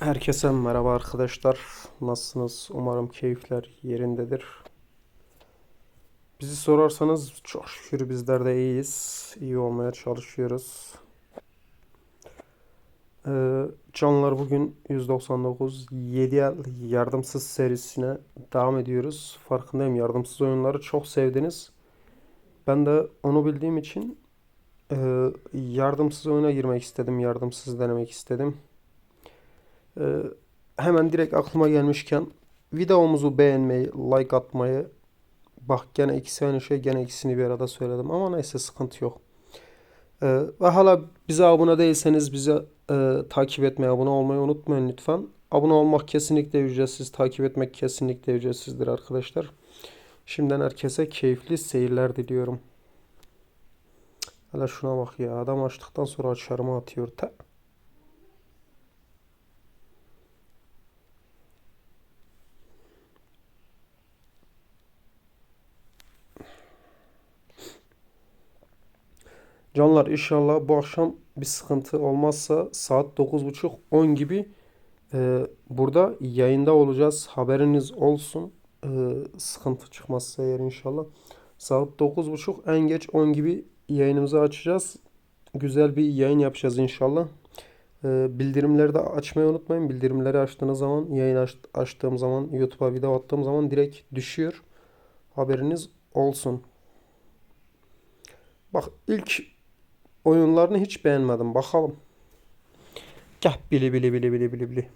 Herkese merhaba arkadaşlar. Nasılsınız? Umarım keyifler yerindedir. Bizi sorarsanız çok şükür bizler de iyiyiz. İyi olmaya çalışıyoruz. Ee, canlar bugün 199 7 el yardımsız serisine devam ediyoruz. Farkındayım yardımsız oyunları çok sevdiniz. Ben de onu bildiğim için e, yardımsız oyuna girmek istedim. Yardımsız denemek istedim. Ee, hemen direkt aklıma gelmişken videomuzu beğenmeyi, like atmayı bak gene ikisi aynı şey gene ikisini bir arada söyledim ama neyse sıkıntı yok. Ee, ve hala bize abone değilseniz bize e, takip etmeyi, abone olmayı unutmayın lütfen. Abone olmak kesinlikle ücretsiz, takip etmek kesinlikle ücretsizdir arkadaşlar. Şimdiden herkese keyifli seyirler diliyorum. Hala şuna bak ya adam açtıktan sonra açarımı atıyor. Ta. Canlar inşallah bu akşam bir sıkıntı olmazsa saat 9.30-10 gibi e, burada yayında olacağız. Haberiniz olsun. E, sıkıntı çıkmazsa eğer inşallah. Saat 9.30 en geç 10 gibi yayınımızı açacağız. Güzel bir yayın yapacağız inşallah. E, bildirimleri de açmayı unutmayın. Bildirimleri açtığınız zaman, yayın aç, açtığım zaman, YouTube'a video attığım zaman direkt düşüyor. Haberiniz olsun. Bak ilk oyunlarını hiç beğenmedim. Bakalım. Gel bili bili bili bili bili bili.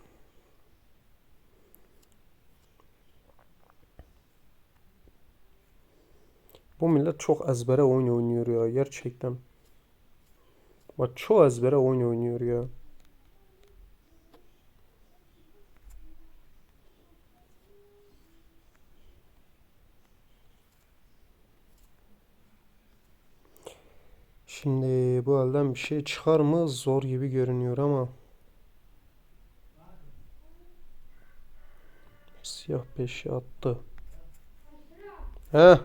Bu millet çok ezbere oyun oynuyor ya gerçekten. Bak çok ezbere oyun oynuyor ya. Şimdi bu elden bir şey çıkar mı? Zor gibi görünüyor ama. Siyah beşi attı. He.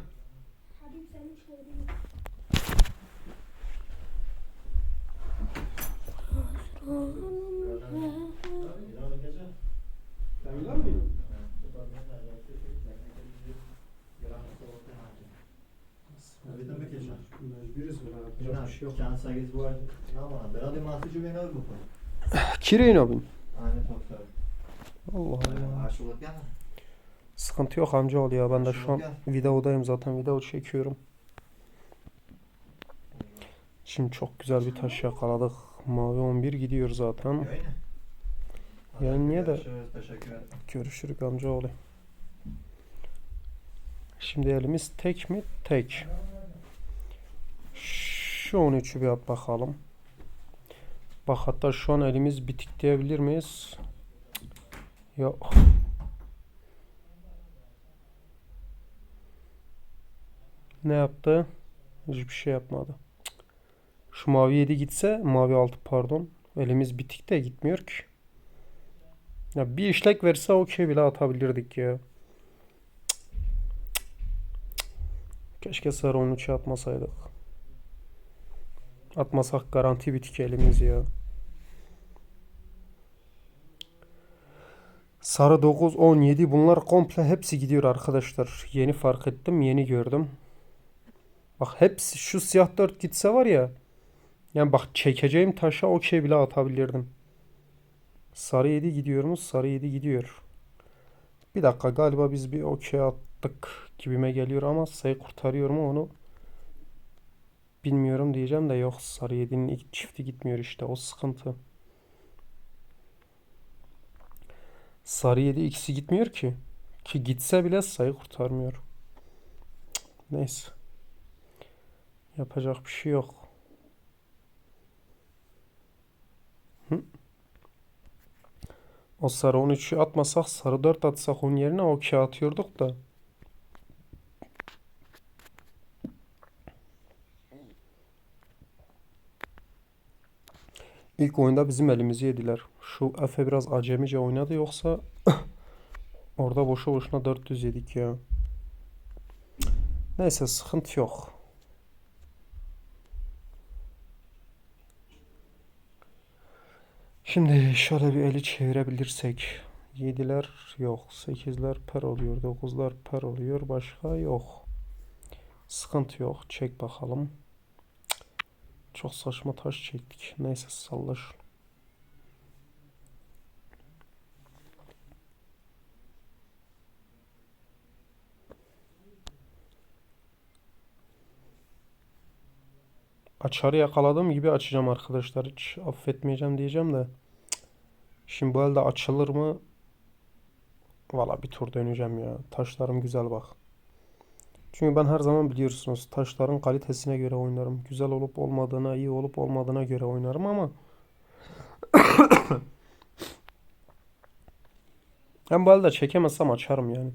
чанд сагез буар намана биради масиҷу бенав букун кире ино бин Sıkıntı yok amca ol ya. Ben de şu an videodayım zaten. Video çekiyorum. Şimdi çok güzel bir taş yakaladık. Mavi 11 gidiyor zaten. Yani niye de görüşürük amca oğlu. Şimdi elimiz tek mi? Tek. Şu 13'ü bir bakalım. Bak hatta şu an elimiz bitik diyebilir miyiz? Yok. Ne yaptı? Hiçbir şey yapmadı. Şu mavi 7 gitse, mavi 6 pardon. Elimiz bitik de gitmiyor ki. Ya bir işlek verse okey bile atabilirdik ya. Keşke sarı 13'e atmasaydık. Atmasak garanti bitik elimiz ya. Sarı 9, 17 bunlar komple hepsi gidiyor arkadaşlar. Yeni fark ettim, yeni gördüm. Bak hepsi şu siyah 4 gitse var ya. Yani bak çekeceğim taşa okey bile atabilirdim. Sarı 7 gidiyor? Sarı 7 gidiyor. Bir dakika galiba biz bir okey attık gibime geliyor ama sayı kurtarıyor onu bilmiyorum diyeceğim de yok sarı 7'nin ilk çifti gitmiyor işte o sıkıntı. Sarı 7 ikisi gitmiyor ki. Ki gitse bile sayı kurtarmıyor. Neyse. Yapacak bir şey yok. O sarı 13'ü atmasak sarı 4 atsak onun yerine okey atıyorduk da. İlk oyunda bizim elimizi yediler. Şu Efe biraz acemice oynadı yoksa orada boşu boşuna 400 yedik ya. Neyse sıkıntı yok. Şimdi şöyle bir eli çevirebilirsek. 7'ler yok. 8'ler per oluyor. 9'lar per oluyor. Başka yok. Sıkıntı yok. Çek bakalım. Çok saçma taş çektik. Neyse salla şunu. Açarı yakaladığım gibi açacağım arkadaşlar. Hiç affetmeyeceğim diyeceğim de. Şimdi bu elde açılır mı? Valla bir tur döneceğim ya. Taşlarım güzel bak. Çünkü ben her zaman biliyorsunuz taşların kalitesine göre oynarım. Güzel olup olmadığına, iyi olup olmadığına göre oynarım ama ben bu elde çekemezsem açarım yani.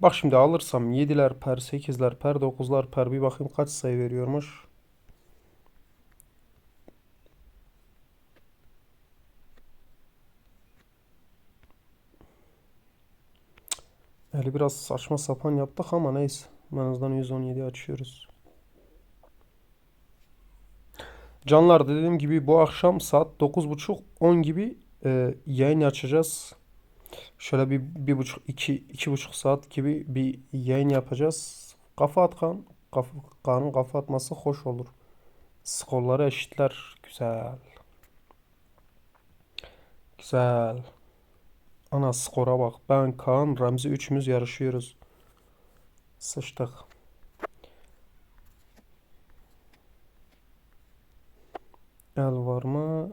Bak şimdi alırsam 7'ler per, 8'ler per, 9'lar per bir bakayım kaç sayı veriyormuş. Eli biraz saçma sapan yaptık ama neyse. En azından 117 açıyoruz. Canlar dediğim gibi bu akşam saat 9.30-10 gibi e, yayın açacağız. Şöyle bir, bir buçuk, iki, iki buçuk saat gibi bir yayın yapacağız. Kafa atkan, kafa, Kaan'ın kafa atması hoş olur. Skorları eşitler. Güzel. Güzel. Ana skora bak. Ben, Kaan, Ramzi üçümüz yarışıyoruz. Sıçtık. El var mı?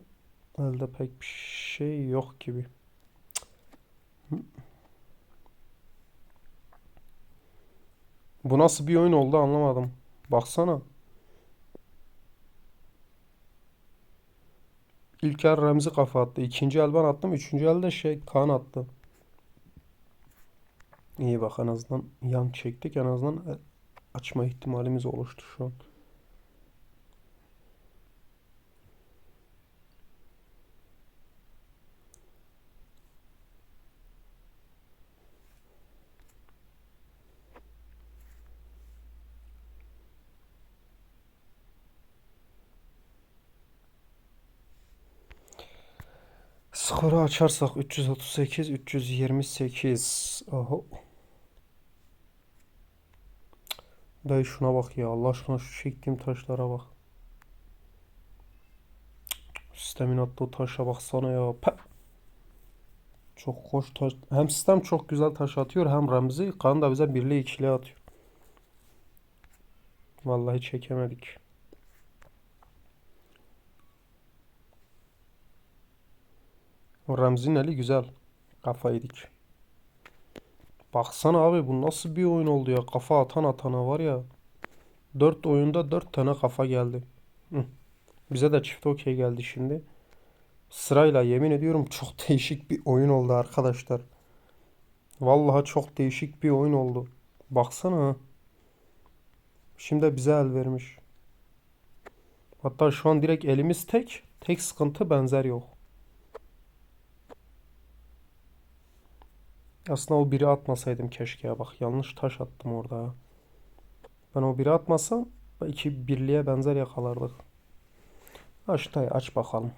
Elde pek bir şey yok gibi. Bu nasıl bir oyun oldu anlamadım. Baksana. İlk el Remzi kafa attı. İkinci el ben attım. Üçüncü elde şey Kaan attı. İyi bak en azından yan çektik. En azından e, açma ihtimalimiz oluştu şu an. Skoru açarsak 338, 328. Oho. Dayı şuna bak ya. Allah aşkına şu çektiğim taşlara bak. Sistemin attığı o taşa baksana ya. Peh. Çok hoş taş. Hem sistem çok güzel taş atıyor hem Remzi. Kaan da bize birli ikili atıyor. Vallahi çekemedik. O Remzi'nin eli güzel. Kafa yedik. Baksana abi bu nasıl bir oyun oldu ya. Kafa atan atana var ya. 4 oyunda 4 tane kafa geldi. Bize de çift okey geldi şimdi. Sırayla yemin ediyorum çok değişik bir oyun oldu arkadaşlar. Vallahi çok değişik bir oyun oldu. Baksana. Şimdi bize el vermiş. Hatta şu an direkt elimiz tek. Tek sıkıntı benzer yok. Aslında o biri atmasaydım keşke ya. Bak yanlış taş attım orada. Ben o biri atmasam iki birliğe benzer yakalardık. Dayı aç bakalım.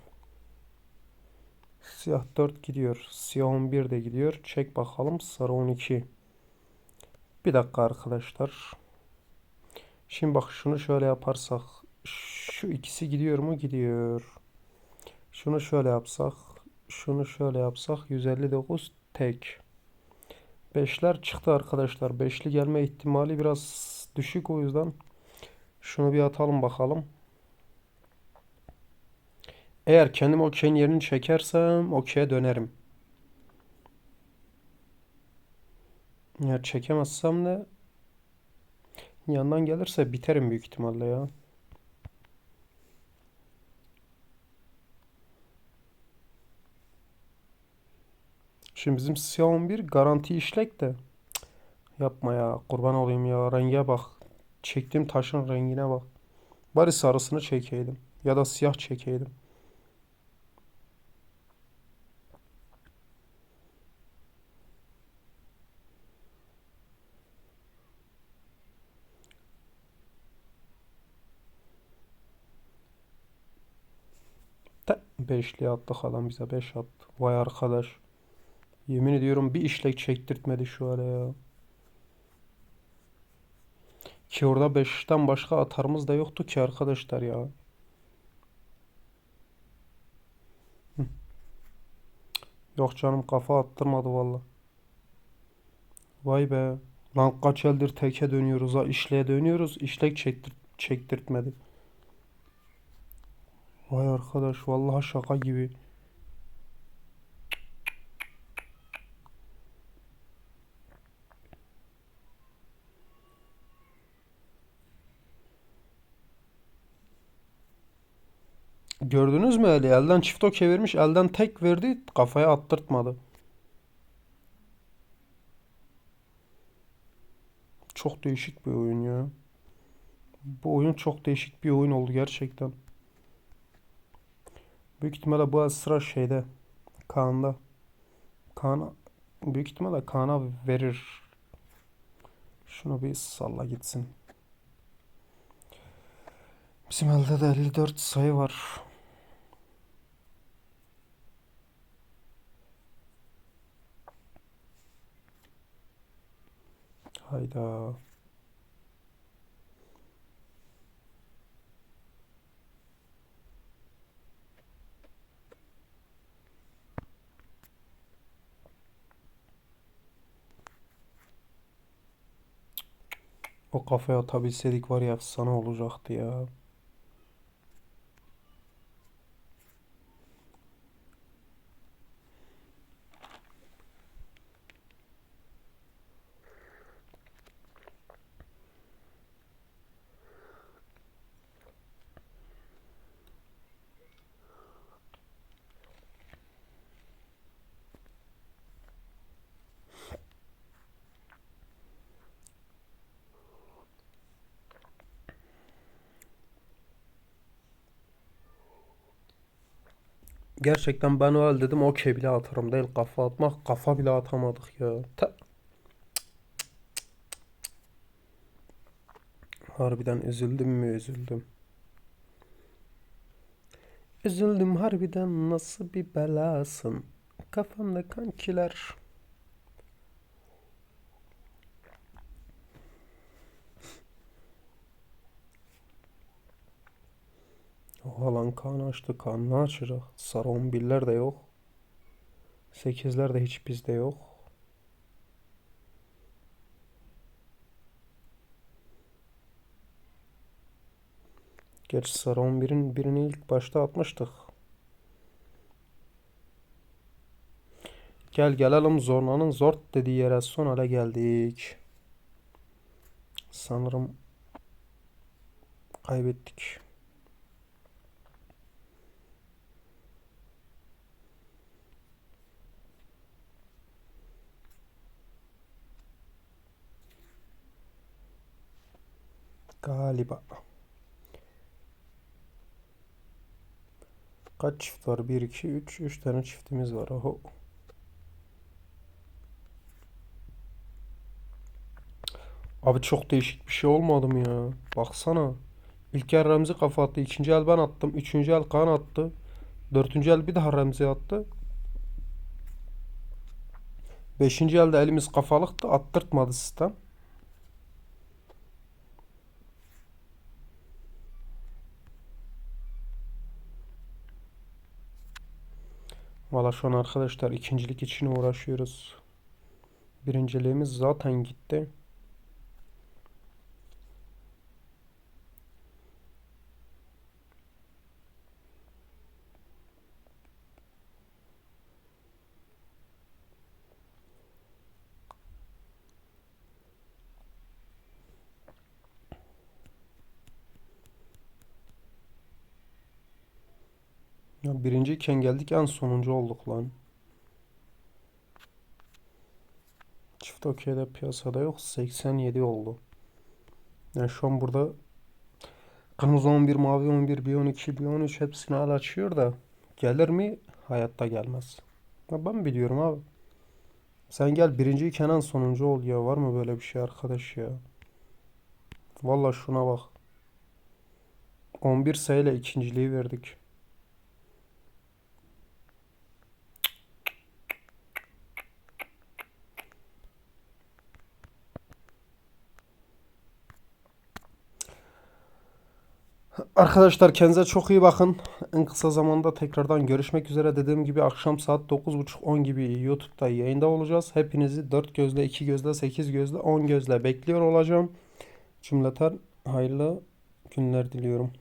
Siyah 4 gidiyor. Siyah 11 de gidiyor. Çek bakalım. Sarı 12. Bir dakika arkadaşlar. Şimdi bak şunu şöyle yaparsak. Şu ikisi gidiyor mu? Gidiyor. Şunu şöyle yapsak. Şunu şöyle yapsak. 159 tek. Beşler çıktı arkadaşlar. Beşli gelme ihtimali biraz düşük o yüzden. Şunu bir atalım bakalım. Eğer kendim okeyin yerini çekersem okey'e dönerim. Eğer çekemezsem de yandan gelirse biterim büyük ihtimalle ya. Şimdi bizim siyah 11 garanti işlek de. Yapma ya kurban olayım ya renge bak. Çektiğim taşın rengine bak. Bari sarısını çekeydim. Ya da siyah çekeydim. Beşli attık adam bize 5 attı. Vay arkadaş. Yemin ediyorum bir işlek çektirtmedi şu ara ya. Ki orada 5'ten başka atarımız da yoktu ki arkadaşlar ya. Yok canım kafa attırmadı valla. Vay be. Lan kaç eldir teke dönüyoruz ha. işleğe dönüyoruz. İşlek çektir çektirtmedi. Vay arkadaş vallahi şaka gibi. Gördünüz mü eli? Elden çift o çevirmiş. Elden tek verdi. Kafaya attırtmadı. Çok değişik bir oyun ya. Bu oyun çok değişik bir oyun oldu gerçekten. Büyük ihtimalle bu sıra şeyde. Kaan'da. Kaan'a büyük ihtimalle Kaan'a verir. Şunu bir salla gitsin. Bizim elde de 54 sayı var. Hayda. O kafaya atabilseydik var ya efsane olacaktı ya. Gerçekten ben el dedim okey bile atarım değil kafa atmak kafa bile atamadık ya. Ta- Harbiden üzüldüm mü üzüldüm. Üzüldüm harbiden nasıl bir belasın. Kafamda kankiler. Oha lan Kaan açtı. Ne açacak? Sarı 11'ler de yok. 8'ler de hiç bizde yok. Gerçi sarı 11'in birini ilk başta atmıştık. Gel gelelim Zorna'nın Zort dediği yere son hale geldik. Sanırım kaybettik. Galiba. Kaç çift var? 1, 2, 3. 3 tane çiftimiz var. Oho. Abi çok değişik bir şey olmadı mı ya? Baksana. İlk el Remzi kafa attı. ikinci el ben attım. Üçüncü el Kaan attı. Dördüncü el bir daha Remzi attı. Beşinci elde elimiz kafalıktı. Attırtmadı sistem. Valla şu an arkadaşlar ikincilik için uğraşıyoruz. Birinciliğimiz zaten gitti. Ya birinciyken geldik en sonuncu olduk lan. Çift okeyde piyasada yok. 87 oldu. Yani şu an burada kırmızı 11, mavi 11, bir 12, bir 13 hepsini al açıyor da gelir mi? Hayatta gelmez. Ya ben biliyorum abi. Sen gel birinciyken en sonuncu ol ya. Var mı böyle bir şey arkadaş ya? Valla şuna bak. 11 sayıyla ikinciliği verdik. Arkadaşlar kendinize çok iyi bakın. En kısa zamanda tekrardan görüşmek üzere. Dediğim gibi akşam saat 9.30-10 gibi YouTube'da yayında olacağız. Hepinizi 4 gözle, 2 gözle, 8 gözle, 10 gözle bekliyor olacağım. Cümleten hayırlı günler diliyorum.